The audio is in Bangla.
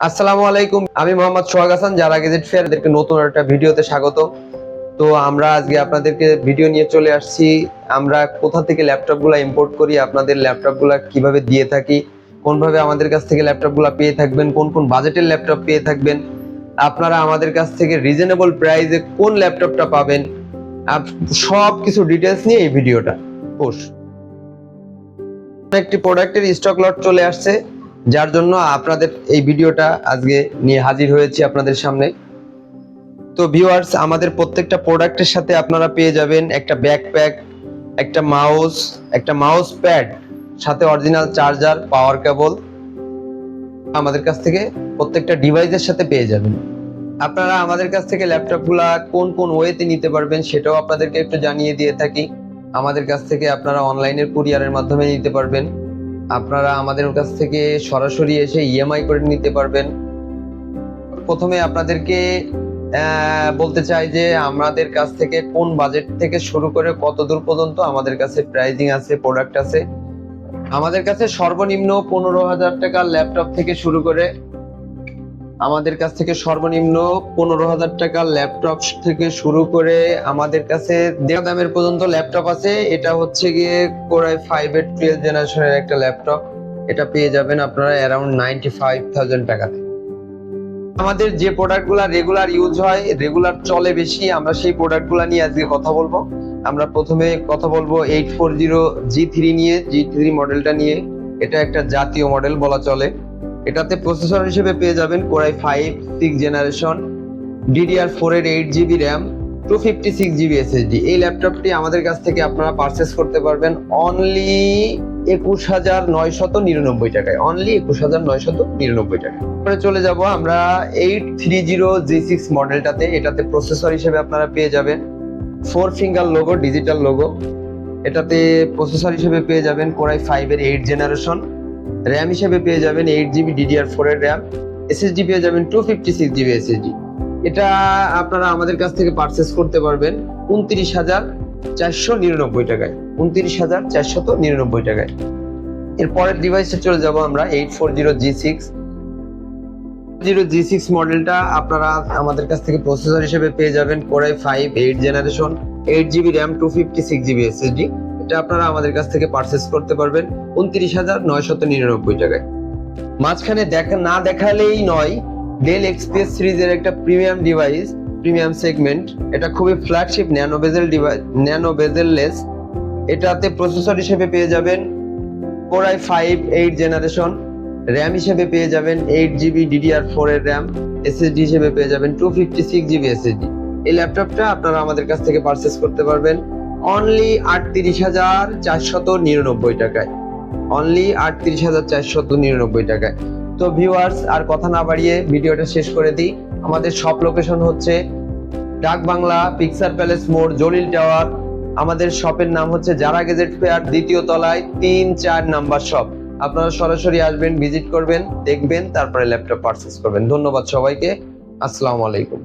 আসসালামু আলাইকুম। আমি মোহাম্মদ সোহাগ হাসান, যারা গেজেট ফেয়ার এদেরকে নতুন একটা ভিডিওতে স্বাগত। তো আমরা আজকে আপনাদেরকে ভিডিও নিয়ে চলে আসছি। আমরা কোথা থেকে ল্যাপটপগুলো ইম্পোর্ট করি, আপনাদের ল্যাপটপগুলো কীভাবে দিয়ে থাকি, কোনভাবে আমাদের কাছ থেকে ল্যাপটপগুলো পেয়ে থাকবেন, কোন কোন বাজেটের ল্যাপটপ পেয়ে থাকবেন, আপনারা আমাদের কাছ থেকে রিজনেবল প্রাইসে কোন ল্যাপটপটা পাবেন সব কিছু ডিটেলস নিয়ে এই ভিডিওটা। পোষ একটি প্রোডাক্টের স্টক লট চলে আসছে। যার জন্য আপনাদের এই ভিডিওটা আজকে নিয়ে হাজির হয়েছি আপনাদের সামনে। তো ভিউয়ার্স আমাদের প্রত্যেকটা প্রোডাক্টের সাথে আপনারা পেয়ে যাবেন একটা ব্যাকপ্যাক একটা মাউস একটা মাউস প্যাড সাথে অরিজিনাল চার্জার পাওয়ার কেবল আমাদের কাছ থেকে প্রত্যেকটা ডিভাইসের সাথে পেয়ে যাবেন। আপনারা আমাদের কাছ থেকে ল্যাপটপগুলা কোন কোন ওয়েতে নিতে পারবেন সেটাও আপনাদেরকে একটু জানিয়ে দিয়ে থাকি। আমাদের কাছ থেকে আপনারা অনলাইনের কুরিয়ারের মাধ্যমে নিতে পারবেন। আপনারা আমাদের কাছ থেকে সরাসরি এসে ইএমআই করে নিতে পারবেন। প্রথমে আপনাদেরকে বলতে চাই যে আমাদের কাছ থেকে কোন বাজেট থেকে শুরু করে কত দূর পর্যন্ত আমাদের কাছে প্রাইজিং আছে প্রোডাক্ট আছে। আমাদের কাছে সর্বনিম্ন পনেরো হাজার টাকা ল্যাপটপ থেকে শুরু করে আমাদের কাছ থেকে সর্বনিম্ন পনেরো হাজার টাকা ল্যাপটপ থেকে শুরু করে আমাদের কাছে দেড় দামের পর্যন্ত ল্যাপটপ আছে। এটা হচ্ছে গিয়ে কোরাই ফাইভ এর টুয়েলভ জেনারেশনের একটা ল্যাপটপ। এটা পেয়ে যাবেন আপনারা অ্যারাউন্ড নাইনটি ফাইভ থাউজেন্ড টাকাতে। আমাদের যে প্রোডাক্টগুলো রেগুলার ইউজ হয় রেগুলার চলে বেশি, আমরা সেই প্রোডাক্টগুলো নিয়ে আজকে কথা বলব। আমরা প্রথমে কথা বলব eight four zero G three নিয়ে জি থ্রি মডেলটা নিয়ে। এটা একটা জাতীয় মডেল বলা চলে। এটাতে প্রসেসর হিসেবে পেয়ে যাবেন core i five six generation DDR four এর eight GB RAM two fifty six GB SSD এই ল্যাপটপটি আমাদের কাছ থেকে আপনারা পারচেস করতে পারবেন অনলি একুশ হাজার নয়শত নিরানব্বই টাকায়। অনলি একুশ হাজার নয়শত নিরানব্বই টাকায়। পরে চলে যাব আমরা eight three zero G six মডেলটাতে এটাতে প্রসেসর হিসেবে আপনারা পেয়ে যাবেন four finger logo digital logo এটাতে প্রসেসর হিসেবে পেয়ে যাবেন কোরাই ফাইভের এইট জেনারেশন র্যাম হিসেবে পেয়ে যাবেন এইট জিবি ডিডিআর ফোর এর র্যাম এসএসডি পেয়ে যাবেন two fifty six GB SSD এটা আপনারা আমাদের কাছ থেকে পারচেস করতে পারবেন উনত্রিশ হাজার চারশো নিরানব্বই টাকায়। উনত্রিশ হাজার চারশত নিরানব্বই টাকায়। এর পরের ডিভাইসে চলে যাব আমরা eight four zero G six zero G six মডেলটা আপনারা আমাদের কাছ থেকে প্রসেসর হিসেবে পেয়ে যাবেন core i five eight generation eight GB RAM two fifty six GB SSD এটা আপনারা আমাদের কাছ থেকে পারচেস করতে পারবেন উনত্রিশ হাজার নয়শত নিরানব্বই টাকায়। মাঝখানে দেখা না দেখালেই নয় ডেল এক্সপ্রেস সিরিজের একটা প্রিমিয়াম ডিভাইস প্রিমিয়াম সেগমেন্ট এটা খুবই flagship nano bezel device nano bezelless এটাতে প্রসেসর হিসেবে পেয়ে যাবেন core i five eight generation RAM হিসেবে পেয়ে যাবেন এইট জিবি ডিডিআর ফোর এর র্যাম এসএসডি হিসেবে পেয়ে যাবেন two fifty six GB SSD এই ল্যাপটপটা আপনারা আমাদের কাছ থেকে পারচেস করতে পারবেন। অনলি আটত্রিশ হাজার চারশত নিরানব্বই টাকায়। অনলি আটত্রিশ হাজার চারশত নিরানব্বই টাকায়। তো ভিউয়ার্স আর কথা না বাড়িয়ে ভিডিওটা শেষ করে দিই। আমাদের সব লোকেশন হচ্ছে ডাক বাংলা পিকচার প্যালেস মোড় জলিল টাওয়ার আমাদের শপের নাম হচ্ছে যারা গেজেট ফেয়ার দ্বিতীয় তলায় তিন চার নাম্বার শপ আপনারা সরাসরি আসবেন ভিজিট করবেন, দেখবেন, তারপরে ল্যাপটপ পারচেস করবেন। ধন্যবাদ সবাইকে। আসসালামু আলাইকুম।